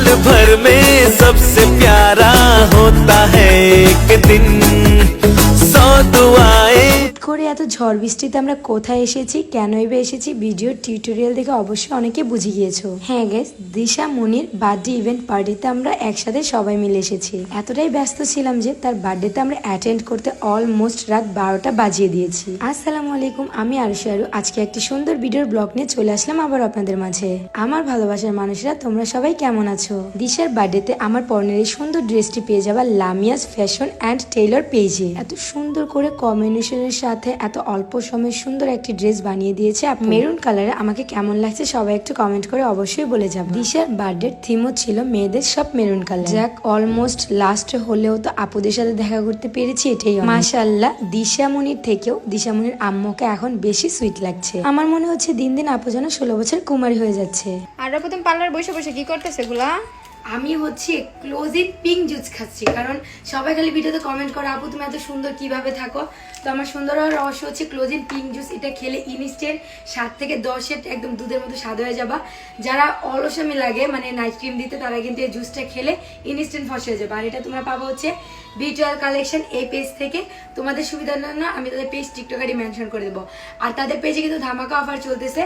साल भर में सबसे प्यारा होता है एक दिन। এত ঝড় বৃষ্টিতে আমরা কোথায় এসেছি, কেনই বা এসেছি, ভিডিও টিউটোরিয়াল দেখে অবশ্যই অনেকে বুঝে গিয়েছো। হ্যাঁ guess Disha, Monir, birthday event পার্টিতে আমরা একসাথে সবাই মিলে এসেছি। এতটাই ব্যস্ত ছিলাম যে তার বার্থডেতে আমরা অ্যাটেন্ড করতে অলমোস্ট রাত বারোটা বাজিয়ে দিয়েছি। আসসালামু আলাইকুম, আমি আরশি আরু। আজকে একটি সুন্দর ভিডিওর ব্লগ নিয়ে চলে আসলাম আবার আপনাদের মাঝে। আমার ভালোবাসার মানুষরা, তোমরা সবাই কেমন আছো? দিশার বার্থডেতে আমার পরনের এই সুন্দর ড্রেসটি পেয়ে যাবা লামিয়াস ফ্যাশন অ্যান্ড টেইলর পেজে এত সুন্দর করে কম্বিনেশনের সাথে এত অল্প সময়ে সুন্দর একটি ড্রেস বানিয়ে দিয়েছে। মেরুন কালারে আমাকে কেমন লাগছে সবাই একটু কমেন্ট করে অবশ্যই বলে যাব দিশার বার্থডে থিমও ছিল মেয়েদের সব মেরুন কালার। যাক অলমোস্ট লাস্ট হলেও তো আপুদের সাথে দেখা করতে পেরেছি, এটাই মাশাল্লাহ দিশামণির থেকেও দিশামণির আম্মুকে এখন বেশি সুইট লাগছে। আমার মনে হচ্ছে দিন দিন আপু যেন ষোলো বছর কুমারী হয়ে যাচ্ছে। আর প্রথম পার্লার বসে বসে কি করতেছে এগুলা? আমি হচ্ছে ক্লোজিং পিঙ্ক জুস খাচ্ছি, কারণ সবাই খালি ভিডিওতে কমেন্ট করে, আপু, তুমি এত সুন্দর কীভাবে থাকো? তো আমার সুন্দর রহস্য হচ্ছে ক্লোজিন পিঙ্ক জুস এটা খেলে ইনস্টেন্ট সাত থেকে দশের একদম দুধের মতো স্বাদ হয়ে যাবা। যারা অলসামি লাগে মানে নাইট ক্রিম দিতে, তারা কিন্তু এই জুসটা খেলে ইনস্ট্যান্ট ফস হয়ে যাবে। আর এটা তোমরা পাবো হচ্ছে ভিজুয়াল কালেকশন এই পেজ থেকে। তোমাদের সুবিধার জন্য আমি তাদের পেজ টিকটকারই মেনশন করে দেবো। আর তাদের পেজে কিন্তু ধামাকা অফার চলতেছে।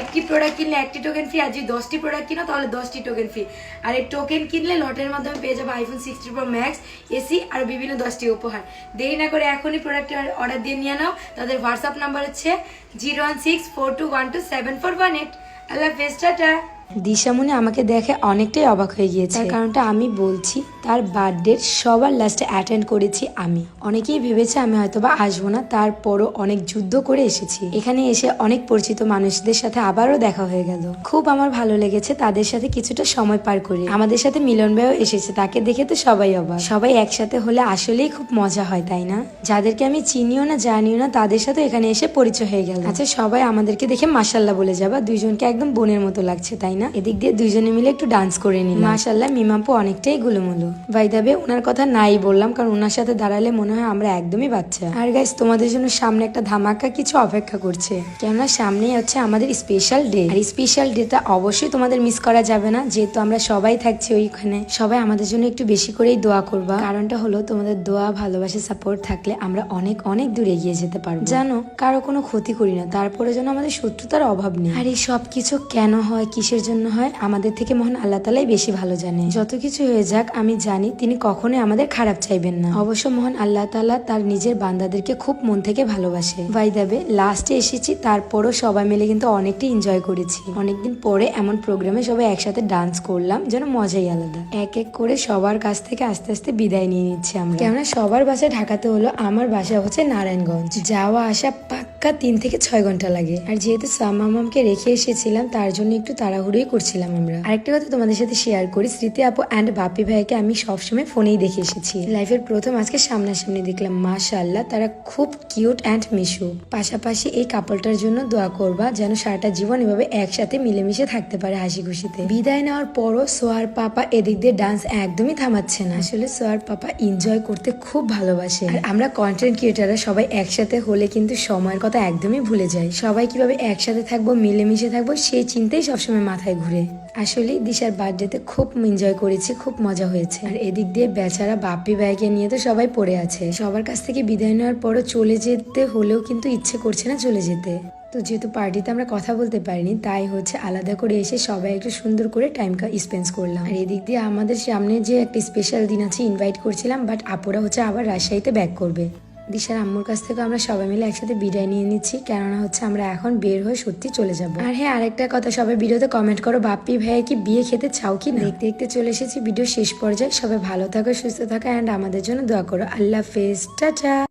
একটি প্রোডাক্ট কিনলে একটি টোকেন ফ্রি আর যদি দশটি প্রোডাক্ট কিনো, তাহলে দশটি টোকেন ফ্রি আর এই টোকেন কিনলে লটের মাধ্যমে পেয়ে যাব iPhone sixteen pro max AC আর বিভিন্ন দশটি উপহার। দেরি না করে এখনই প্রোডাক্টের অর্ডার দিয়ে নিয়ে নাও। তাদের হোয়াটসঅ্যাপ নাম্বার হচ্ছে zero one six four two one two seven four one eight আল্লাহ হাফেজ টাটা। দিশামণি আমাকে দেখে অনেকটাই অবাক হয়ে গিয়েছে। তার কারণটা আমি বলছি তার বার্থডে সবার লাস্টে অ্যাটেন্ড করেছি আমি। অনেকেই ভেবেছে আমি হয়তোবা আসব না, তারপরও অনেক যুদ্ধ করে এসেছি। এখানে এসে অনেক পরিচিত মানুষদের সাথে আবারও দেখা হয়ে গেল। খুব আমার ভালো লেগেছে তাদের সাথে কিছুটা সময় পার করে। আমাদের সাথে মিলন ভাইও এসেছে, তাকে দেখে তো সবাই অবাক। সবাই একসাথে হলে আসলেই খুব মজা হয়, তাই না? যাদেরকে আমি চিনিও না, জানিও না, তাদের সাথে এখানে এসে পরিচয় হয়ে গেল। আচ্ছা সবাই আমাদেরকে দেখে মাসাল্লাহ বলে যাবা, দুইজনকে একদম বোনের মতো লাগছে, তাই না? এদিক দিয়ে দুইজনে মিলে একটু ডান্স করে নিলাম। মাসাল্লাহ মিমাপু অনেকটাই গুলুমুলু। ভাইদাবে ওনার কথা নাই বললাম, কারণ ওনার সাথে দাঁড়ালে মনে হয় আমরা একদমই বাচ্চা। আর গাইস তোমাদের জন্য সামনে একটা ধামাকা কিছু অপেক্ষা করছে। কেননা সামনেই হচ্ছে আমাদের স্পেশাল ডে আর স্পেশাল ডেটা অবশ্যই তোমাদের মিস করা যাবে না, যেহেতু আমরা সবাই থাকছি ওইখানে। সবাই আমাদের জন্য একটু বেশি করেই দোয়া করবা। কারণটা হলো, তোমাদের দোয়া, ভালোবাসা সাপোর্ট থাকলে আমরা অনেক অনেক দূরে এগিয়ে যেতে পারব। জানো, কারও কোনো ক্ষতি করি না তারপরে যেন আমাদের শত্রুতার অভাব নেই। আর এই সব কিছু কেন হয়, কিসের জন্য হয়, আমাদের থেকে মহান আল্লাহ তালাই বেশি ভালো জানে। যত কিছু হয়ে যাক, আমি জানি তিনি কখনোই আমাদের খারাপ চাইবেন না। অবশ্য মহান আল্লাহ তালা তার নিজের বান্দাদেরকে খুব মন থেকে ভালোবাসে। ভাই দেবে লাস্টে এসেছি, তারপরও সবাই মিলে কিন্তু অনেকটাই এনজয় করেছি। অনেকদিন পরে এমন প্রোগ্রামে সবাই একসাথে ডান্স করলাম, যেন মজাই আলাদা। এক এক করে সবার কাছ থেকে আস্তে আস্তে বিদায় নিয়ে নিচ্ছি আমরা। কেননা সবার বাসা ঢাকাতে হলো, আমার বাসা হচ্ছে নারায়ণগঞ্জ। যাওয়া আসা পাক্কা তিন থেকে ছয় ঘণ্টা লাগে। আর যেহেতু সামামামকে রেখে এসেছিলাম, তার জন্য একটু তাড়াহুড়োই করছিলাম আমরা। আরেকটা কথা তোমাদের সাথে শেয়ার করি, স্মৃতি আপু অ্যান্ড বাপি ভাইকে আমি সবসময় ফোনেই দেখে এসেছি। লাইফের প্রথম আজকে সামনাসামনি দেখলাম, মাশাআল্লাহ, তারা খুব কিউট অ্যান্ড মিশু। পাশাপাশি এই কাপলটার জন্য দোয়া করবা, যেন সারাটা জীবন এভাবে একসাথে মিলেমিশে থাকতে পারে হাসি খুশিতে বিদায় নেওয়ার পরও সোয়ার পাপা এদিক দিয়ে ডান্স একদমই থামাচ্ছে না। আসলে সোয়ার পাপা এনজয় করতে খুব ভালোবাসে। আর আমরা কন্টেন্ট ক্রিয়েটাররা সবাই একসাথে হলে কিন্তু সময়ের কথা একদমই ভুলে যাই। সবাই কীভাবে একসাথে থাকব, মিলেমিশে থাকব, সেই চিন্তাই সবসময় মাথায় ঘুরে। আসলে দিশার বার্থডেতে খুব এনজয় করেছি, খুব মজা হয়েছে। আর এদিক দিয়ে বেচারা বাপ্পি ভাইকে নিয়ে তো সবাই পড়ে আছে। সবার কাছ থেকে বিদায় নেওয়ার পরও চলে যেতে হলেও কিন্তু ইচ্ছে করছে না চলে যেতে। তো যেহেতু পার্টিতে আমরা কথা বলতে পারিনি, তাই হচ্ছে আলাদা করে এসে সবাই একটু সুন্দর করে টাইম স্পেন্ড করলাম। আর এদিক দিয়ে আমাদের সামনে যে একটা স্পেশাল দিন আছে ইনভাইট করছিলাম বাট আপুরা হচ্ছে আবার রাজশাহীতে ব্যাক করবে। দিশার আম্মুর কাছ থেকে আমরা সবাই মিলে একসাথে বিদায় নিয়ে নিচ্ছি, কেননা হচ্ছে আমরা এখন বের হয়ে সত্যি চলে যাব। আর হ্যাঁ আরেকটা কথা, সবাই ভিডিওতে কমেন্ট করো, বাপ্পি ভাইয়া কি বিয়ে খেতে চাও কি না? দেখতে দেখতে চলে এসেছি ভিডিও শেষ পর্যায়ে। সবাই ভালো থাকো, সুস্থ থাকো অ্যান্ড আমাদের জন্য দোয়া করো। আল্লাহ হাফেজ, টাটা।